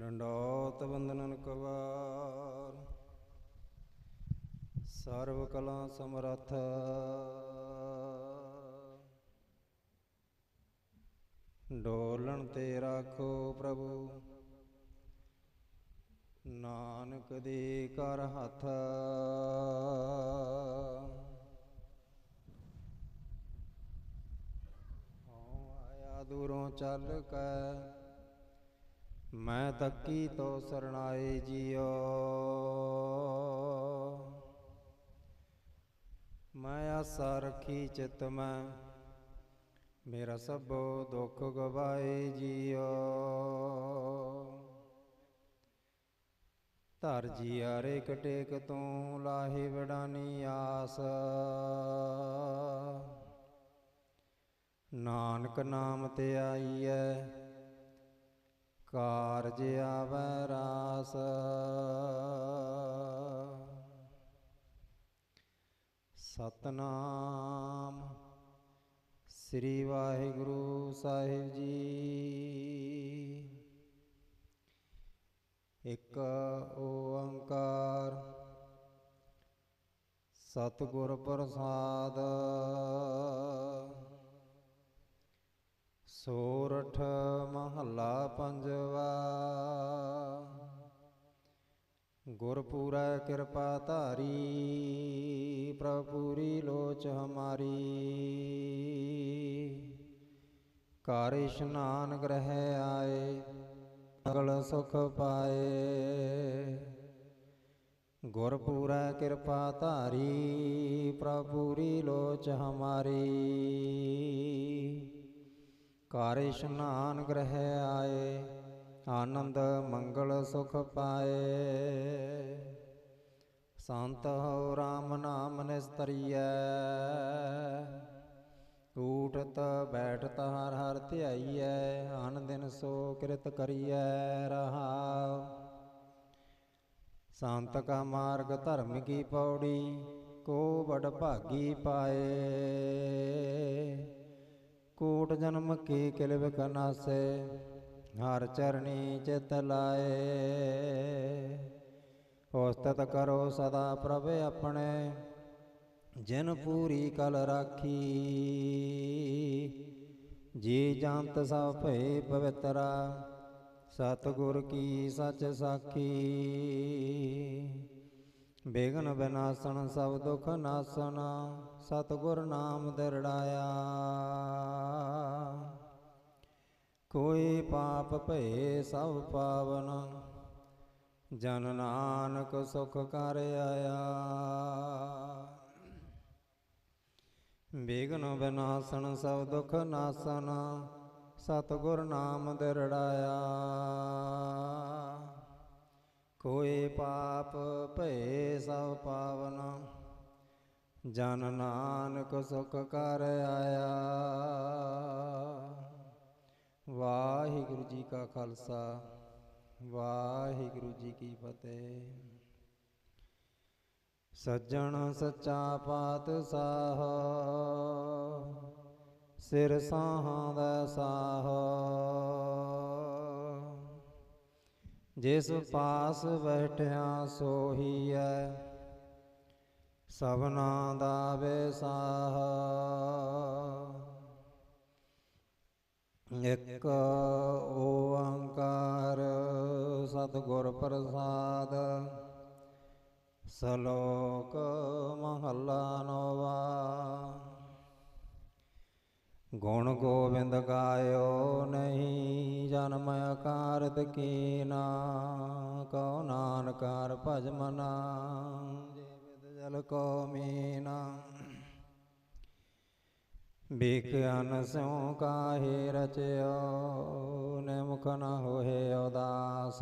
ਡੰਡੋਤ ਬੰਦਨਨ ਕਵਾਰ। ਸਰਵ ਕਲਾ ਸਮਰੱਥ। ਡੋਲਣ ਤੇ ਰਾਖੋ ਪ੍ਰਭੂ। ਨਾਨਕ ਦੇ ਕਰ ਹੱਥ। ਹਉ ਆਇਆ ਦੂਰੋਂ ਚੱਲ ਕੈ। ਮੈਂ ਤੱਕੀ ਤੋ ਸਰਣਾਏ ਜੀਓ। ਮੈਂ ਆਸਾ ਰੱਖੀ ਚਿਤ ਮੈਂ, ਮੇਰਾ ਸਭੋ ਦੁੱਖ ਗਵਾਏ ਜੀਓ। ਧਰ ਜੀ ਆਰੇ ਕਟੇਕ ਤੂੰ, ਲਾਹੇ ਵਡਾਨੀ ਆਸ। ਨਾਨਕ ਨਾਮ ਤੇ ਆਈ ਆਈਐ ਕਾਰਜ ਆਵੈ ਰਾਸ। ਸਤਨਾਮ ਸ੍ਰੀ ਵਾਹਿਗੁਰੂ ਸਾਹਿਬ ਜੀ। ਇੱਕ ਓੰਕਾਰ ਸਤਿਗੁਰ ਪ੍ਰਸਾਦ। ਸੋਰਠ ਮਹੱਲਾ ਪੰਜਵਾ। ਗੁਰਪੂਰੈ ਕਿਰਪਾ ਧਾਰੀ ਪ੍ਰਭੂਰੀ ਲੋਚ ਹਮਾਰੀ। ਘਰ ਇਸ਼ਨਾਨ ਗ੍ਰਹਿ ਆਏ ਅਗਲ ਸੁਖ ਪਾਏ। ਗੁਰਪੂਰੈ ਕਿਰਪਾ ਧਾਰੀ ਪ੍ਰਭੂਰੀ ਲੋਚ ਹਮਾਰੀ। ਘਰ ਇਸ਼ਨਾਨ ਗ੍ਰਹਿ ਆਏ, ਆਨੰਦ ਮੰਗਲ ਸੁਖ ਪਾਏ। ਸੰਤ ਹੋ RAM ਨਾਮ ਨਿਸਤਰੀਐ ਊਟਤ ਬੈਠਤ ਹਰ ਹਰ ਧਿਆਈਐ, ਅਨ ਦਿਨ ਸੋ ਕਿਰਤ ਕਰੀਐ ਰਹਾਉ। ਸੰਤ ਕਾ ਮਾਰਗ ਧਰਮ ਕੀ ਪੌੜੀ, ਕੋ ਬੜ ਭਾਗੀ ਪਾਏ। ਕੂਟ ਜਨਮ ਕੀ ਕਿਲਵ ਕਨਾਸੇ, ਹਰ ਚਰਣੀ ਚਿਤ ਲਾਏ। ਉਸਤਤ ਕਰੋ ਸਦਾ ਪ੍ਰਭ ਆਪਣੇ, ਜਿਨ ਪੂਰੀ ਕਲ ਰਾਖੀ। ਜੀ ਜੰਤ ਸਭ ਭਏ ਪਵਿੱਤਰਾ, ਸਤਿਗੁਰ ਕੀ ਸੱਚ ਸਾਖੀ। ਬੇਗਨ ਬਿਨਾਸਣ ਸਭ ਦੁਖ ਨਾਸਣ, ਸਤਿਗੁਰ ਨਾਮ ਦਿਰੜਾਇਆ। ਕੋਈ ਪਾਪ ਭਏ ਸਭ ਪਾਵਨ, ਜਨ ਨਾਨਕ ਸੁਖ ਕਰ ਆਇਆ। ਬੇਗਨ ਬਿਨਾਸਣ ਸਭ ਦੁਖ ਨਾਸਨ, ਸਤਿਗੁਰ ਨਾਮ ਦਿਰੜਾਇਆ। ਕੋਈ ਪਾਪ ਭਏ ਸਭ ਪਾਵਨ, ਜਨ ਨਾਨਕ ਸੁਖ ਕਰ ਆਇਆ। ਵਾਹਿਗੁਰੂ ਜੀ ਕਾ ਖਾਲਸਾ, ਵਾਹਿਗੁਰੂ ਜੀ ਕੀ ਫਤਿਹ। ਸੱਜਣ ਸੱਚਾ ਪਾਤਸ਼ਾਹ, ਸਿਰ ਸਾਹਾਂ ਦਾ ਸਾਹ। ਜਿਸ ਪਾਸ ਬੈਠਿਆ ਸੋਹੀ ਐ, ਸਭਨਾ ਦਾ ਵਿਸਾਹ। ਇਕ ਓੰਕਾਰ ਸਤਿਗੁਰ ਪ੍ਰਸਾਦ, ਸ਼ਲੋਕ ਮਹੱਲਾ ਨੋਵਾ। ਗੁਣ ਗੋਬਿੰਦ ਗਾਇਓ ਨਹੀਂ ਜਨਮ ਅਕਾਰਤ ਕੀਨਾ, ਕਉ ਨਾਨਕਾਰ ਭਜ ਮਨਾ, ਜੇ ਜਲ ਕੋ ਮੀਨਾ। ਬਿਕ ਅਨ ਸਿਉ ਕਾਹੇ ਰਚਿਓ, ਨਿਮਖ ਨ ਹੋਏ ਉਦਾਸ।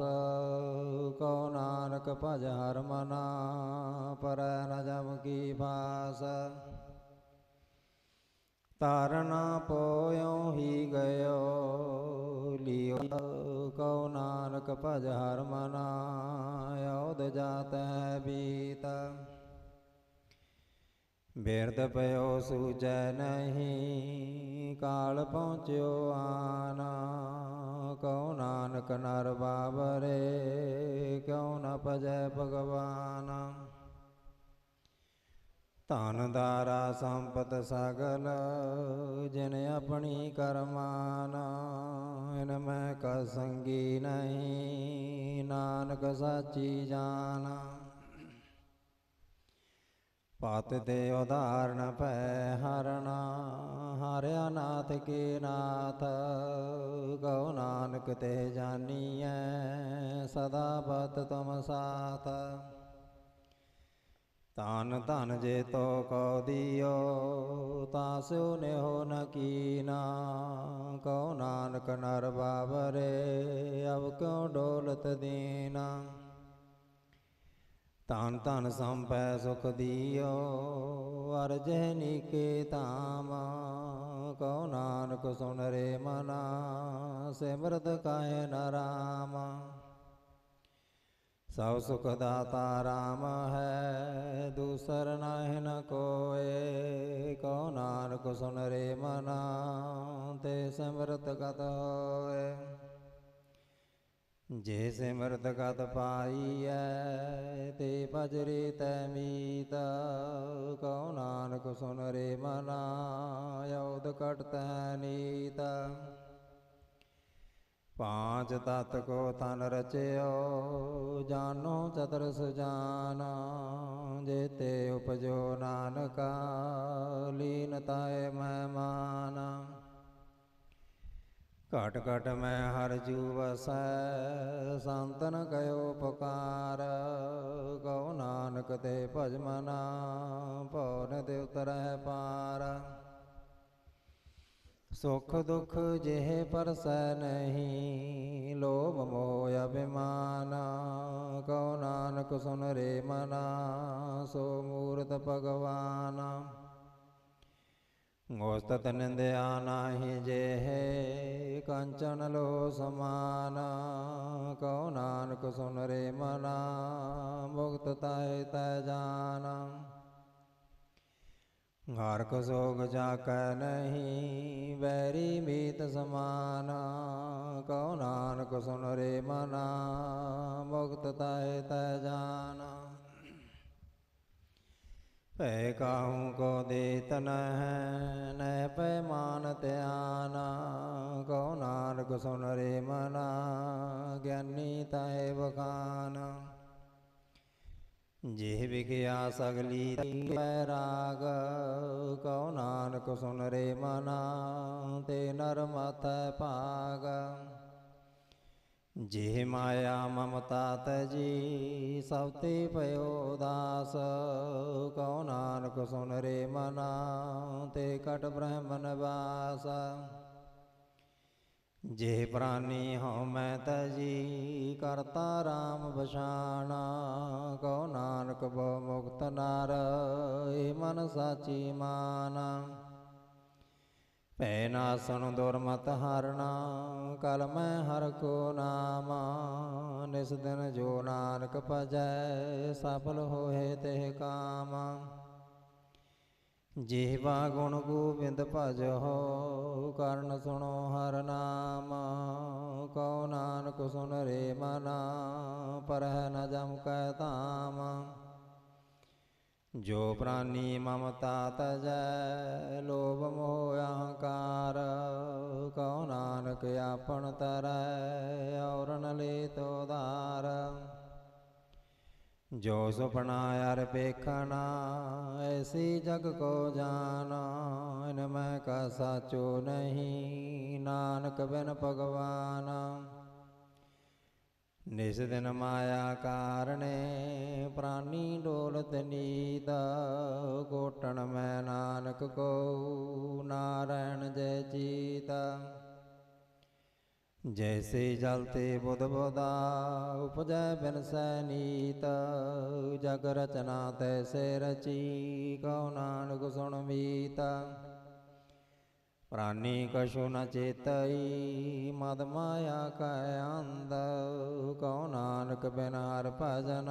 ਕਉ ਨਾਨਕ ਭਜ ਹਰ ਮਨਾ, ਪਰ ਨ ਜਮ ਕੀ ਬਾਸ ਤਾਰਨਾ ਪੋਇਓ ਹੀ ਗਇਓ, ਲਿਓ। ਕਉ ਨਾਨਕ ਭਜ ਹਰ ਮਨਾ ਔਦ ਜਾਤੈ ਬੀਤ। ਬਿਰਦ ਪਇਓ ਸੂਜੈ ਨਹੀਂ, ਕਾਲ ਪਹੁੰਚਿਓ ਆਨਾ। ਕਉ ਨਾਨਕ ਨਰ ਬਾਬਰੇ, ਕਿਉ ਨ ਭਜੈ ਭਗਵਾਨ। ਧਨ ਦਾਰਾ ਸੰਪਤ ਸਗਲ, ਜਿਨ ਆਪਣੀ ਕਰਮਾਨ। ਇਨ ਮੈਂ ਕਾ ਸੰਗੀ ਨਹੀਂ, ਨਾਨਕ ਸਾਚੀ ਜਾਨਾ। ਪਤ ਦੇ ਉਦਾਹਰਨ ਭੈ ਹਰਣਾ ਹਰਿਆ ਨਾਥ ਕੇ ਨਾਥ, ਗਉ ਨਾਨਕ ਤੇ ਜਾਨੀਐ ਸਦਾ ਬਤ ਤੁਮ ਸਾਥ। ਤਨ ਧਨ ਜੇ ਤੋ ਕਉ ਦਿਓ, ਤਾਂ ਸਿਉ ਨਿਹੋ ਨ ਕੀਨਾ। ਕਉ ਨਾਨਕ ਨਰ ਬਾਬਰੇ ਅਬ ਕਿਉ ਡੋਲਤ ਦੀਨਾ। ਤਨ ਧਨ ਸੰਪੈ ਸੁਖ ਦਿਓ ਅਰਜਹਿ ਨੀਕੇ ਤਾਮ ਕਉ ਨਾਨਕ ਸੁਨ ਰੇ ਮਨਾ, ਸਿਮਰਤ ਕਾਇ ਨ ਰਾਮ। ਸਭ ਸੁਖ ਦਾਤਾ ਰਾਮ ਹੈ, ਦੂਸਰ ਨਾਹਿ ਨ ਕੋਏ। ਕਉ ਨਾਨਕ ਸੁਨ ਰੇ ਮਨਾ, ਤੇ ਸਿਮਰਤ ਗਤ ਹੋਏ। ਜੇ ਸਿਮਰਤ ਗਤ ਪਾਈਐ, ਤੇ ਭਜਰੇ ਤੈ ਮੀਤ। ਕਉ ਨਾਨਕ ਸੁਨ ਰੇ ਮਨਾ ਯੋਦ ਕਟ ਤੈ ਨੀਤ। ਪਾਂਚ ਤਤ ਕੋ ਤਨ ਰਚਿਓ, ਜਾਨੋ ਚਤਰ ਜੇ ਤੇ ਉਪਜੋ ਨਾਨਕਾ ਲੀਨਤਾਏ ਮਹਿਮਾ ਘਟ ਘਟ ਮੈਂ ਹਰ ਜੂ ਵਸੈ, ਸੰਤਨ ਕਯੋ ਪੁਕਾਰ। ਕਉ ਨਾਨਕ ਤੇ ਭਜਮਨਾ ਮਨਾ ਦੇ ਤੇ ਉਤਰੈ ਪਾਰ। ਸੁਖ ਦੁਖ ਜਿਹ ਪਰਸੈ ਨਹੀਂ, ਲੋਭ ਮੋਹ ਅਭਿਮਾਨ। ਕਉ ਨਾਨਕ ਸੁਨ ਰੇ ਮਨਾ, ਸੋ ਮੂਰਤ ਭਗਵਾਨ। ਗੋਸਤਤ ਨਿੰਦਿਆ ਨਾਹੀ ਜਿਹੇ, ਕੰਚਨ ਲੋ ਸਮਾਨ, ਕਉ ਨਾਨਕ ਸੁਨ ਰੇ ਮਨਾ, ਮੁਕਤ ਤਾਇ ਤੈ ਜਾਨਾ। ਘਾਰਕ ਸੋਗ ਜਾਕੈ ਨਹੀਂ, ਵੈਰੀ ਮੀਤ ਸਮਾਨ, ਕਉ ਨਾਨਕ ਸੁਨ ਰੇ ਮਨਾ, ਮੁਕਤ ਤਾਇ ਤੈ ਜਾਨਾ। ਭੈ ਕਾਹੂ ਕੋ ਦੇਤ ਨਹਿ ਨਹਿ ਪੈ ਮਾਨ ਧਿਆਨਾ, ਕਉ ਨਾਨਕ ਸੁਨ ਰੇ ਮਨਾ, ਗਿਆਨੀ ਤਾਏ ਬਖਾਨ ਜਿਹ ਵਿਗਿਆ ਸਗਲੀ ਤੈ ਰਾਗ, ਕਉ ਨਾਨਕ ਸੁਨ ਰੇ ਮਨਾ, ਤੇ ਨਰ ਮਾਥੈ ਭਾਗ। ਜੇ ਮਾਇਆ ਮਮਤਾ ਤਜੀ, ਸਭ ਤੇ ਭਇਓ ਦਾਸ ਕਉ ਨਾਨਕ ਸੁਨ ਰੇ ਮਨਾ, ਤੇ ਕਟ ਬ੍ਰਹਮਨ ਵਾਸ। ਜੇ ਪ੍ਰਾਨੀ ਹਉ ਮੈਂ ਤਜੀ, ਕਰਤਾ RAM ਬਸ਼ਾਨਾ ਕਉ ਨਾਨਕ ਬੋ ਮੁਕਤ ਨਾਰ ਏ ਮਨ ਸਾਚੀ ਮਾਨਾ। ਭੈ ਨਾਸਨ ਦੁਰਮਤ ਹਰਣਾ ਕਲ ਮੈਂ ਹਰ ਕੋ ਨਾਮ, ਨਿਸ ਦਿਨ ਜੋ ਨਾਨਕ ਭਜੈ, ਸਫਲ ਹੋਏ ਤੇ ਕਾਮ। ਜੀਵਾ ਗੁਣ ਗੋਬਿੰਦ ਭਜੋ ਕਰਨ ਸੁਣੋ ਹਰ ਨਾਮ, ਕਉ ਨਾਨਕ ਸੁਨ ਰੇ ਮਨਾ ਪਰ ਨ ਜਮ ਕੈ ਧਾਮ। ਜੋ ਪ੍ਰਾਨੀ ਮਮਤਾ ਤਜੈ ਲੋਭ ਮੋਹ ਅਹੰਕਾਰ, ਕਉ ਨਾਨਕ ਆਪਣ ਤਰੈ, ਔਰ ਨ ਲੇ ਤੋ ਧਾਰ ਜੋ ਸੁਪਨਾ ਅਰ ਵੇਖਣਾ ਐਸੀ ਜਗ ਕੋ ਜਾਣਾ, ਇਨ ਮੈਂ ਕਾ ਸਾਚੋ ਨਹੀਂ, ਨਾਨਕ ਬਿਨ ਭਗਵਾਨ। ਨਿਸ ਦਿਨ ਮਾਇਆ ਕਾਰਣੇ ਪ੍ਰਾਨੀ ਡੋਲਤ ਨੀਦ ਕੋਟਣ ਮੈਂ ਨਾਨਕ ਕੋ ਨਾਰਾਇਣ ਜੈ ਚੀਤਾ। ਜੈਸੇ ਜਲ ਤੇ ਬੁਧ ਬੁਦਾ, ਉਪਜੈ ਬਿਨ ਸੈ ਨੀਤ, ਜਗ ਰਚਨਾ ਤੈਸੇ ਰਚੀ, ਕਉ ਨਾਨਕ ਸੁਣ ਮੀਤ। ਪ੍ਰਾਨੀ ਕਛੁ ਨ ਚੇਤਈ, ਮਦ ਮਾਇਆ ਕੈ ਅੰਧ। ਕਉ ਨਾਨਕ ਬਿਨ ਹਰ ਭਜਨ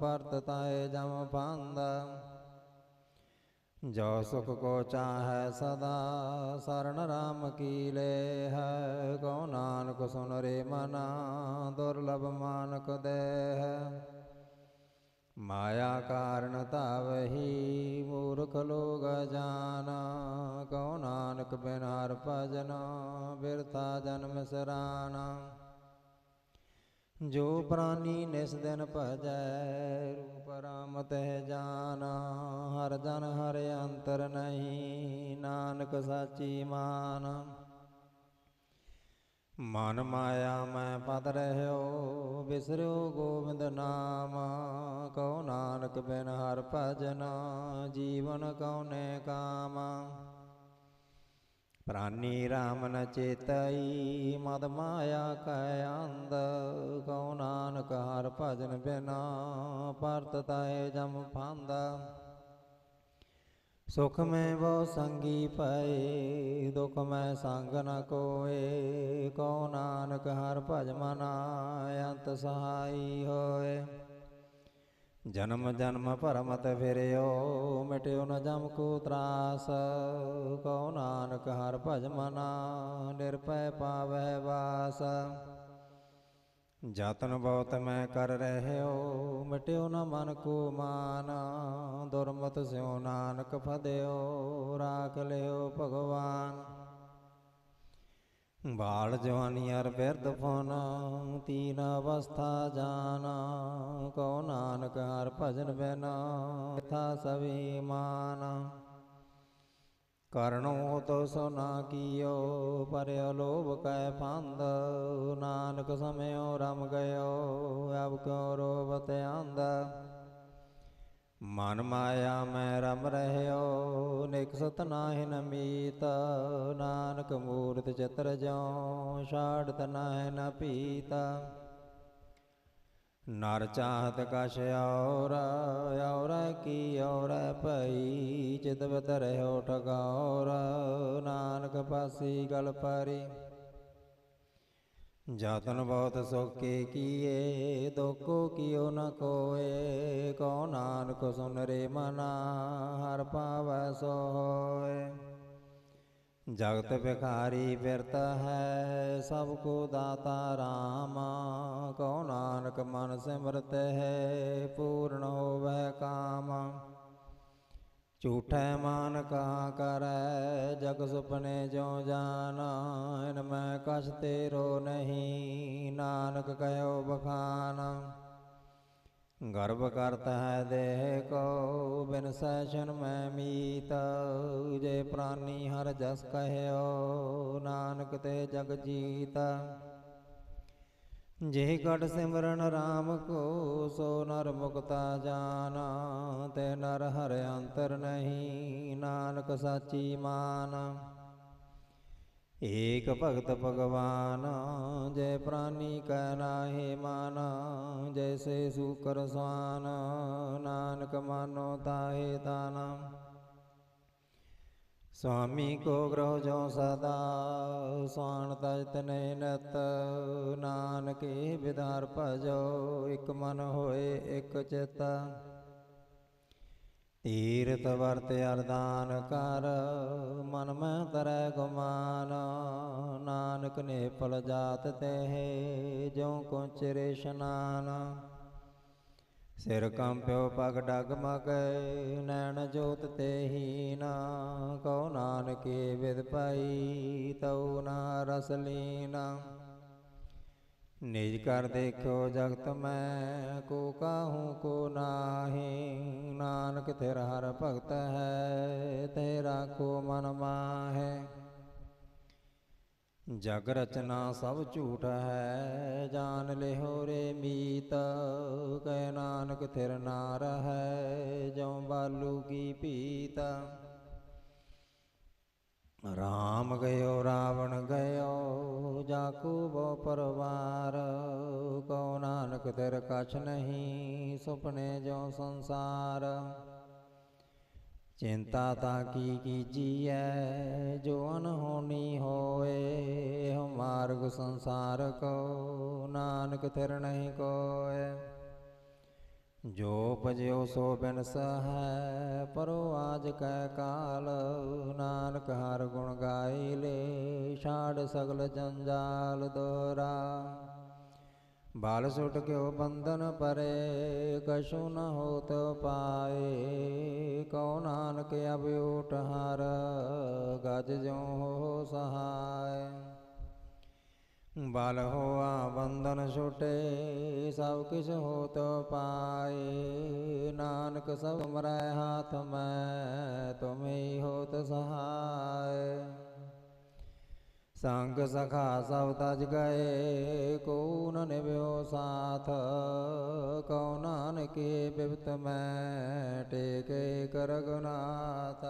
ਪਰਤ ਤਾਏ ਜਮ ਫੰਦ ਜੋ ਸੁਖ ਕੋ ਚਾਹੈ ਸਦਾ ਸਰਣ ਰਾਮ ਕੀ ਲੈ ਹੈ ਕਉ ਨਾਨਕ ਸੁਨ ਰੇ ਮਨਾ, ਦੁਰਲਭ ਮਾਨਕ ਦੇਹ। ਮਾਇਆ ਕਾਰਨ ਧਾਵਹੀ ਮੂਰਖ ਲੋਗ ਜਾਨਾ ਕਉ ਨਾਨਕ ਬਿਨ ਹਰ ਭਜਨ ਬਿਰਥਾ ਜਨਮ ਸਰਾਣਾ ਜੋ ਪ੍ਰਾਨੀ ਨਿਸ ਦਿਨ ਭਜੈ, ਰੂਪ ਰਾਮ ਤਹਿ ਜਾਨਾ, ਹਰ ਜਨ ਹਰ ਅੰਤਰ ਨਹੀਂ, ਨਾਨਕ ਸਾਚੀ ਮਾਨ। ਮਨ ਮਾਇਆ ਮੈਂ ਪਤ ਰਹਿਓ, ਬਿਸਰਿਓ ਗੋਬਿੰਦ ਨਾਮ। ਕਉ ਨਾਨਕ ਬਿਨ ਹਰ ਭਜਨ, ਜੀਵਨ ਕਉਨੇ ਕਾਮ। ਪ੍ਰਾਨੀ ਰਾਮ ਨ ਚੇਤਈ, ਮਦ ਮਾਇਆ ਕੈ ਅੰਧ। ਕਉ ਨਾਨਕ ਹਰ ਭਜਨ ਬਿਨਾ ਪਰਤ ਤਾਏ ਜਮ ਫਾਂਦਾ ਸੁਖ ਮੈਂ ਬਹੁ ਸੰਗੀ ਪਏ, ਦੁਖ ਮੈਂ ਸੰਗ ਨ ਕੋਏ। ਕਉ ਨਾਨਕ ਹਰ ਭਜ ਮਨਾ ਅੰਤ ਸਹਾਈ ਹੋਏ। ਜਨਮ ਜਨਮ ਭਰਮਤ ਫਿਰਿਓ, ਮਿਟਿਓ ਨ ਜਮ ਕੋ ਤਰਾਸ। ਕਉ ਨਾਨਕ ਹਰ ਭਜ ਮਨਾ ਨਿਰਭੈ ਪਾਵੈ ਵਾਸ। ਯਤਨ ਬਹੁਤ ਮੈਂ ਕਰ ਰਹਿਓ, ਮਿਟਿਓ ਨ ਮਨ ਕੋ ਮਾਨ, ਦੁਰਮਤ ਸਿਉ ਨਾਨਕ ਫਦਿਓ, ਰਾਖ ਲਿਓ ਭਗਵਾਨ। ਬਾਲ ਜਵਾਨੀ ਅਰ ਬਿਰਧ ਫਨ, ਤੀਨ ਅਵਸਥਾ ਜਾਨ, ਕਉ ਨਾਨਕ ਹਰ ਭਜਨ ਬਿਨ ਥਾ ਸਭੀ ਮਾਨ। ਕਰਨੋ ਤੋ ਸੁਨਾ ਕੀਓ, ਪਰਿ ਲੋਭ ਕੈ ਫੰਦ ਨਾਨਕ ਸਮਿਓ, ਰਮ ਗਇਓ ਅਬ ਕਿਉ ਰੋਵਤ ਆਂਦ ਮਨ ਮਾਇਆ ਮੈਂ ਰਮ ਰਹਿਓ ਨਿਕਸਤ ਨਾਹਿ ਨ ਮੀਤ, ਨਾਨਕ ਮੂਰਤ ਚਤਰ ਜਿਉ, ਛਾੜਤ ਨਾਹਿ ਨ ਪੀਤ। ਨਰ ਚਾਹਤ ਕਛ ਔਰ ਔਰ ਕੀ ਔਰ ਪਈ ਚਿਤਵਤ ਰਹਿਓ ਠਗੌਰ, ਨਾਨਕ ਪਾਸੀ ਗਲ ਪਰੀ। ਜਤਨ ਬਹੁਤ ਸੋਕੇ ਕੀਏ, ਦੁਖੋ ਕੀਓ ਨ ਕੋਏ ਕੋ ਨਾਨਕ ਸੁਨ ਰੇ ਮਨਾ, ਹਰ ਪਾਵੈ ਸੋ ਹੋਏ ਜਗਤ ਵਿਖਾਰੀ ਫਿਰਤ ਹੈ, ਸਭ ਕੋ ਦਾਤਾ ਰਾਮ, ਕਉ ਨਾਨਕ ਮਨ ਸਿਮਰਤ ਹੈ, ਪੂਰਨ ਹੋਵੈ ਕਾਮ। ਝੂਠੈ ਮਾਨ ਕਾ ਕਰੈ, ਜਗ ਸੁਪਨੇ ਜੋ ਜਾਨਾ ਇਨ ਮੈਂ ਕਛ ਤੇਰੋ ਨਹੀਂ, ਨਾਨਕ ਕਹਿਓ ਬਖਾਨ। ਗਰਭ ਕਰਤ ਹੈ ਦੇਹ ਕੋ ਬਿਨ ਸੈਸ਼ਨ ਮੈਂ ਮੀਤ, ਜੇ ਪ੍ਰਾਨੀ ਹਰ ਜਸ ਕਹਿਓ, ਨਾਨਕ ਤੇ ਜਗ ਜੀਤ। ਜੇ ਗੜ ਸਿਮਰਨ RAM ਕੋ, ਸੋ ਨਰ ਮੁਕਤਾ ਜਾਨਾ ਤੇ ਨਰ ਹਰ ਅੰਤਰ ਨਹੀਂ, ਨਾਨਕ ਸਾਚੀ ਮਾਨ। ਏਕ ਭਗਤ ਭਗਵਾਨ, ਜੈ ਪ੍ਰਾਨੀ ਕੈ ਨਾਹੀ ਮਾਨ ਜੈਸੇ ਸੂਕਰ ਸਵਾਨ, ਨਾਨਕ ਮਾਨੋ ਤਾਹੇ ਦਾਨਾ ਸੁਆਮੀ ਕੋ ਗ੍ਰਹ ਜੋ ਸਦਾ ਸਵਾਨ ਤਜ ਤਨੈ ਨਤ ਨਾਨਕੇ ਵਿਦਾਰ ਭਜੋ, ਇਕ ਮਨ ਹੋਏ ਇਕ ਚੇਤਾ। ਤੀਰਥ ਵਰਤ ਅਰਦਾਨ ਕਰ, ਮਨ ਮੈਂ ਤਰੈ ਗੁਮਾਨ, ਨਾਨਕ ਨੇ ਫਲ ਜਾਤ ਤੇ ਜਿਉ ਕੋ ਚਿਰੇ ਇਸ਼ਨਾਨ ਸਿਰ ਕੰਪਿਓ ਪਗ ਡਗ ਮਗੈ, ਨੈਣ ਜੋਤ ਤੇ ਹੀਨਾ ਕਉ ਨਾਨਕੇ ਵਿਦ ਪਾਈ ਤਉ ਨਾ ਰਸ ਲੀਨਾ। ਨਿਜ ਕਰ ਦੇਖਿਓ ਜਗਤ ਮੈਂ, ਕੋ ਕਾਹੂ ਕੋ ਨਾਹੀ। ਨਾਨਕ ਤੇਰਾ ਹਰ ਭਗਤ ਹੈ, ਤੇਰਾ ਕੋ ਮਨ ਮਾਹੈ। ਜਗ ਰਚਨਾ ਸਭ ਝੂਠ ਹੈ ਜਾਣ ਲਿਓ ਰੇ ਮੀਤ। ਕਹਿ ਨਾਨਕ ਥਿਰ ਨਾਰ ਹੈ, ਜਉ ਬਾਲੂ ਕੀ ਪੀਤ। ਰਾਮ ਗਇਓ, ਰਾਵਣ ਗਇਓ ਜਾਕੂ ਬੋ ਪਰਵਾਰ। ਕਉ ਨਾਨਕ ਤੇਰ ਕਛ ਨਹੀਂ, ਸੁਪਨੇ ਜੋ ਸੰਸਾਰ। ਚਿੰਤਾ ਤਾ ਕੀ ਕੀਜੀਐ, ਜੋ ਅਨਹੋਣੀ ਹੋਏ ਹਉ ਮਾਰਗ ਸੰਸਾਰ ਕੋ ਨਾਨਕ ਥਿਰ ਨਹੀਂ ਕੋਏ ਜੋ ਭਜਿਓ ਸੋ ਬਿਨਸ ਹੈ ਪਰੋ ਆਜ ਕੈ ਕਾਲ। ਨਾਨਕ ਹਰ ਗੁਣ ਗਾਈ ਲੇ, ਛਾੜ ਸਗਲ ਜੰਜਾਲ ਦੋਰਾ। ਬਾਲ ਸੁਟ ਕਿਉ ਬੰਧਨ ਪਰੇ, ਕਛੂ ਨ ਹੋਤ ਪਾਏ। ਕਉ ਨਾਨਕ ਅਬ ਊਟ ਹਰ, ਗਜ ਜਿਉ ਹੋ ਸਹਾਇ ਬਲ ਹੋਆ, ਬੰਧਨ ਛੁਟੇ, ਸਭ ਕਿਛ ਹੋਤ ਪਾਏ। ਨਾਨਕ ਸਭ ਮਰੈ ਹਾਥ ਮੈਂ, ਤੁਮੇ ਹੋਤ ਸਹਾਇ ਸੰਗ ਸਖਾ ਸਭ ਤਜ ਗਏ ਕੋ ਨ ਨਿਭਿਓ ਸਾਥ, ਕਉ ਨਾਨਕੇ ਬਿਪਤ ਮੈਂ, ਟੇਕੇ ਕਰਗਨਾਥ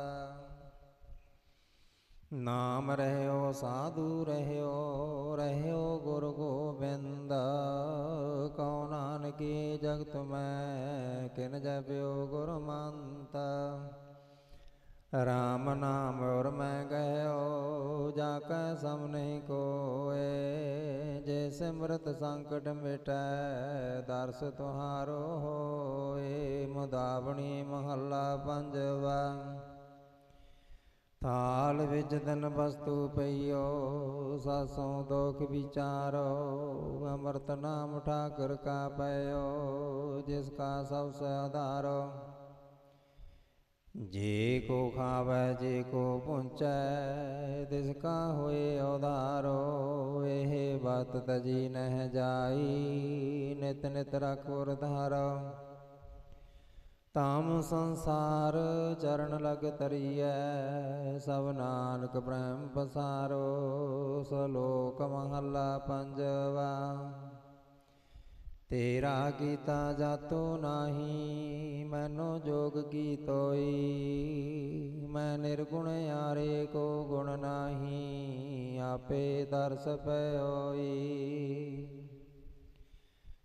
ਨਾਮ ਰਹਿਓ, ਸਾਧੂ ਰਹਿਓ ਰਹਿਓ ਗੁਰ ਗੋਬਿੰਦ। ਕਉ ਨਾਨਕੇ ਜਗਤ ਮੈਂ, ਕਿਨ ਜਪਿਓ ਗੁਰ ਮੰਤ ਰਾਮ ਨਾਮ ਔਰ ਮੈਂ ਗਇਓ ਜਾ ਕੈ ਸਮ ਨਹੀਂ ਕੋਏ। ਜੇ ਸਿਮਰਤ ਸੰਕਟ ਮਿਟੈ, ਦਰਸ ਤੁਹਾਰੋ ਹੋਏ। ਮੁਦਾਵਣੀ ਮਹੱਲਾ ਪੰਜਵਾ। ਥਾਲ ਵਿੱਚ ਤਨ ਵਸਤੂ ਪਈਓ, ਸਾਸੋਂ ਦੋਖ ਵਿਚਾਰੋ, ਅਮਰਤ ਨਾਮ ਠਾਕਰ ਕਾ ਪਇਓ, ਜਿਸ ਕਾ ਸਭ ਸੇ ਜੇ ਕੋ ਖਾਵੈ, ਜੇ ਕੋ ਪੁੰਚੈ ਤਿਸ ਕਾ ਹੋਏ ਉਧਾਰੋ ਇਹ ਬਤ ਤਜੀ ਨਹਿ ਜਾਈ, ਨਿਤ ਨਿਤ ਰਖੁਰ ਧਾਰੋ। ਤਾਮ ਸੰਸਾਰ ਚਰਨ ਲਗ ਤਰੀਐ ਸਭ ਨਾਨਕ ਬ੍ਰਹਮ ਪਸਾਰੋ, ਸਲੋਕ ਮਹੱਲਾ ਪੰਜਵਾ। ਤੇਰਾ ਕੀਤਾ ਜਾਤੋ ਨਾਹੀ, ਮੈਨੋ ਜੋਗ ਕੀ ਤੋਈ ਮੈਂ ਨਿਰਗੁਣ ਯਾਰੇ ਕੋ ਗੁਣ ਨਾਹੀ, ਆਪੇ ਦਰਸ ਪਇਓਈ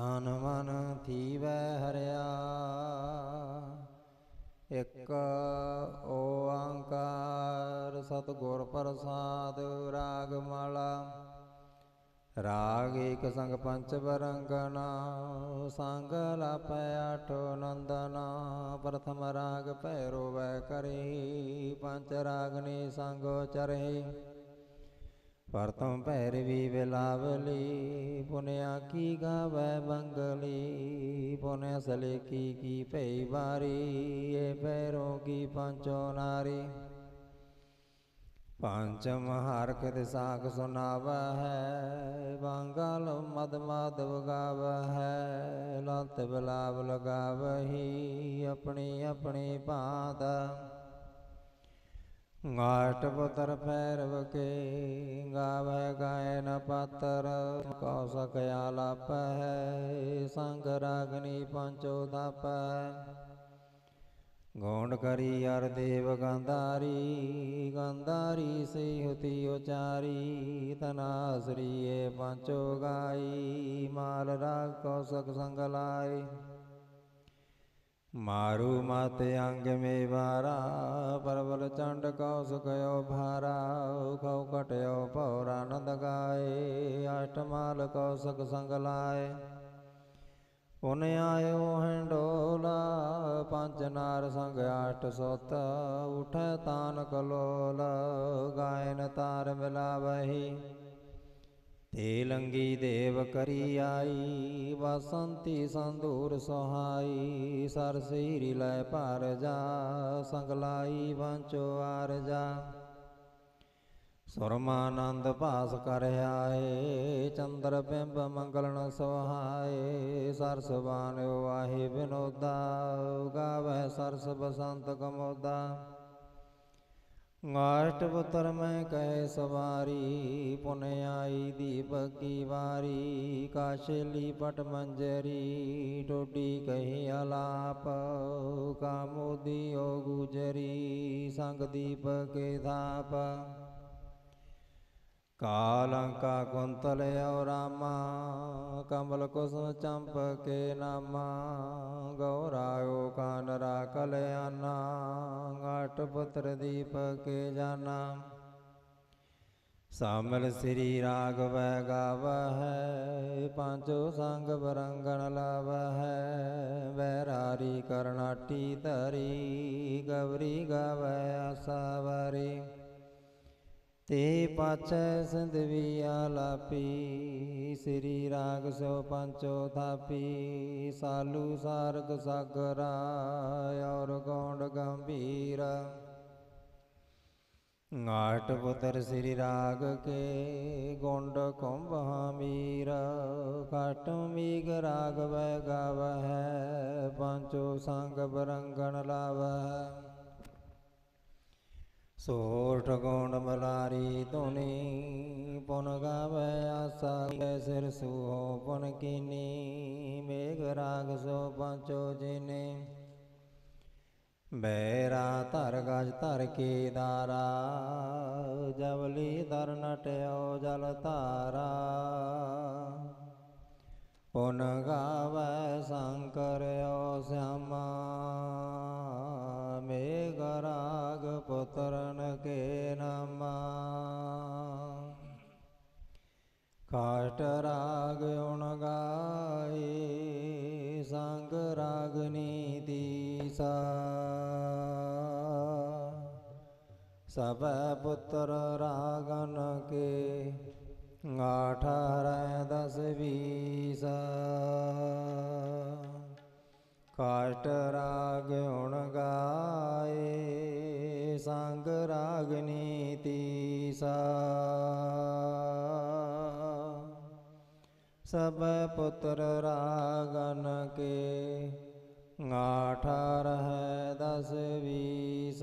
ਤਨ ਮਨ ਥੀਵੈ ਹਰਿਆ। ਇਕ ਓੰਕਾਰ ਸਤਿਗੁਰ ਪ੍ਰਸਾਦ ਰਾਗ ਮਾਲਾ। ਰਾਗ ਏਕ ਸੰਗ ਪੰਚ ਬਰੰਗਨਾ ਸੰਗ ਲਾਪੈ ਆਠੋ ਨੰਦਨਾ। ਪ੍ਰਥਮ ਰਾਗ ਭੈਰੋ ਵੈ ਕਰੇ, ਪੰਚ ਰਾਗਨੀ ਸੰਗੋ ਚਰੇ। ਪ੍ਰਥਮ ਭੈਰਵੀ ਬਿਲਾਵਲੀ ਪੁਨਿਆ ਕੀ ਗਾਵੈ ਬੰਗਲੀ, ਪੁਨਿਆ ਸਲੇ ਕੀ ਕੀ ਭਈ ਬਾਰੀ ਏ ਭੈਰੋ ਕੀ ਪੰਚੋ ਨਾਰੀ। ਪੰਚਮ ਹਰਖ ਦੇ ਸਾਖ ਸੁਨਾਵ ਹੈ, ਬੰਗਲ ਮਦ ਮਾਧਵ ਗਾਵ ਹੈ, ਲਤ ਬਲਾਵ ਲਗਾਵਹੀ ਆਪਣੀ ਆਪਣੀ ਭਾਂਤ। ਗਾਟ ਪੁੱਤਰ ਭੈਰਵ ਕੇ ਗਾਵੇ ਗਾਇਨ ਨ ਪਾਤਰ, ਕਉ ਸਕ ਆਲਾਪ ਹੈ ਸੰਗ ਰਾਗਨੀ ਪੰਚੋ ਦਪ। ਗੋਂਡ ਕਰੀ ਅਰ ਦੇਵ ਗੰਧਾਰੀ ਗੰਧਾਰੀ ਸੇ ਹੁਤੀ ਉਚਾਰੀ ਤਨਾਸਰੀ ਏ ਪੰਚੋ ਗਾਈ, ਮਾਲ ਰਾਗ ਕਉ ਸਕ ਸੰਗ ਲਾਈ ਮਾਰੂ ਮਤ ਅੰਗ ਮੇ ਵਾਰਾ, ਪਰਵਲ ਚੰਡ ਕਉ ਸੁਖਿਓ ਭਾਰਾ, ਖਉ ਕਟਿਓ ਪੌਰ ਆਨੰਦ ਗਾਏ ਅਸ਼ਟਮਾਲ ਕਉ ਸਕ ਸੰਗ ਲਾਏ। ਪੁਨ ਆਇਓ ਹੰਡੋਲਾ, ਪੰਜ ਨਾਰ ਸੰਗ ਆਠ ਸੋਤ, ਉਠੈ ਤੇ ਲੰਗੀ ਦੇਵ ਕਰੀ ਆਈ ਬਸੰਤੀ ਸੰਦੂਰ ਸੁਹਾਈ, ਸਰ ਸੀਰੀ ਲੈ ਭਾਰ ਜਾ, ਸੰਗ ਲਾਈ ਵਾਂਚੋ ਆਰ ਜਾ। ਸੁਰਮਾਨੰਦ ਭਾਸ ਕਰ ਆਏ, ਚੰਦਰ ਬਿੰਬ ਮੰਗਲਨ ਸੁਹਾਏ, ਸਰਸ ਬਾਨਿਓ ਆਹੇ ਬਿਨੋਦਾ ਗਾਵੇ ਸਰਸ ਬਸੰਤ ਕਮੋਦਾ। ਗਾਟ ਪੁੱਤਰ ਮੈਂ ਕਹਿ ਸਵਾਰੀ, ਪੁਨ ਆਈ ਦੀਪਕ ਕੀ ਵਾਰੀ, ਕਾਸ਼ਲੀ ਪਟ ਮੰਜਰੀ ਟੋਡੀ ਕਹੀ ਅਲਾਪ ਕਾਮੋਦੀ ਓ ਗੁਜਰੀ, ਸੰਗ ਦੀਪਕ ਕੇ ਧਾਪ। ਕਾਲੰਕਾ ਕੁੰਤਲ ਔ ਰਾਮਾ ਕਮਲ ਕੁਸਮ ਚੰਪਕੇ ਨਾਮਾ ਗੌਰਾਇਓ ਕਾਨਰਾ ਕਲਿਆਣਾ ਘਟ ਪੁੱਤਰ ਦੀਪਕੇ ਜਾਨਾ ਸਾਮਲ ਸ੍ਰੀ ਰਾਗਵੈ ਗਾਵਹਿ ਪਾਂਚੋ ਸੰਗ ਬਰੰਗਣ ਲਾਵਹਿ ਵੈਰਾਰੀ ਕਰਨਾਟੀ ਧਰੀ ਗਵਰੀ ਗਾਵੈ ਆਸਾਵਰੀ ਤੇ ਪਾਛੈ ਸਿੰਧਵੀ ਆਲਾਪੀ ਸ੍ਰੀ ਰਾਗ ਸੋ ਪੰਚੋ ਥਾਪੀ, ਸਾਲੂ ਸਾਰਗ ਸਾਗਰਾ, ਔਰ ਗੌਂਡ ਗੰਭੀਰ। ਨਾਟ ਪੁੱਤਰ ਸ੍ਰੀ ਰਾਗ ਕੇ ਗੌਂਡ ਕੁੰਭ ਮੀਰ ਕਾਟ ਮੀਗ ਰਾਗ ਵੈ ਗਾਵਹਿ, ਪੰਚੋ ਸੰਗ ਬਰੰਗਣ ਲਾਵਹਿ। ਸੋਠ ਗੋਂਡ ਮਲਾਰੀ ਧੁਨੀ, ਪੁਨ ਗਾਵੇ ਆਸਾ ਕੈ ਸਿਰ ਸੁਹੋ, ਪੁਨ ਕੀਨੀ, ਮੇਘ ਰਾਗ ਸੋ ਪੰਚੋ ਜਿਨੇ। ਬੈਰਾ ਧਰ ਗਜ ਧਰ ਕੇ ਦਾਰਾ ਜਵਲੀ ਦਰ ਨਟਿਓ ਜਲ ਧਾਰਾ। ਪੁਨ ਗਾਵੇ ਸਭ ਪੁੱਤਰ ਰਾਗਨ ਕੇ ਅਠਾਰਹ ਦਸ ਵੀਸ। ਕਾਟ ਰਾਗ ਉਣ ਗਾਏ, ਸੰਗ ਨੀਤੀ ਤੀਸਾ ਸਭ ਪੁੱਤਰ ਰਾਗਨ ਕੇ ਅਠਾਰਹ ਦਸ ਵੀਸ।